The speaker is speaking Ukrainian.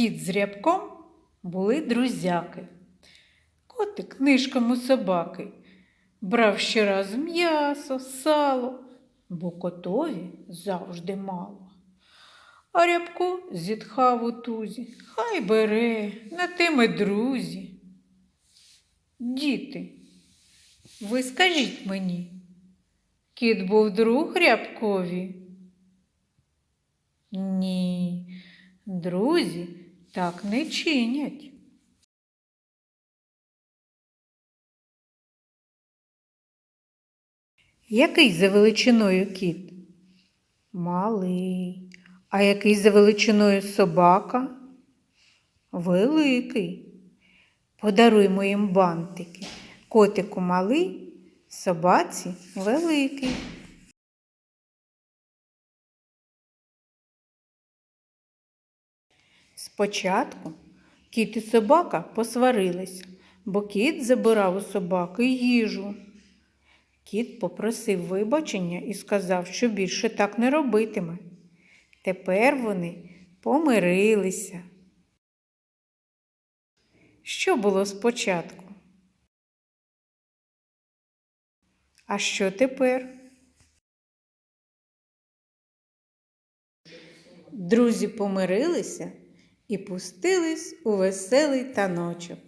Кіт з рябком були друзяки. Котик нишком у собаки брав щораз м'ясо, сало, бо котові завжди мало. А рябко зітхав у тузі, хай бере, на тими друзі. Діти, ви скажіть мені, кіт був друг рябкові? Ні, друзі так не чинять. Який за величиною кіт? Малий. А який за величиною собака? Великий. Подаруймо їм бантики. Котику малий, собаці великий. Спочатку кіт і собака посварилися, бо кіт забирав у собаки їжу. Кіт попросив вибачення і сказав, що більше так не робитиме. Тепер вони помирилися. Що було спочатку? А що тепер? Друзі помирилися і пустились у веселий таночок.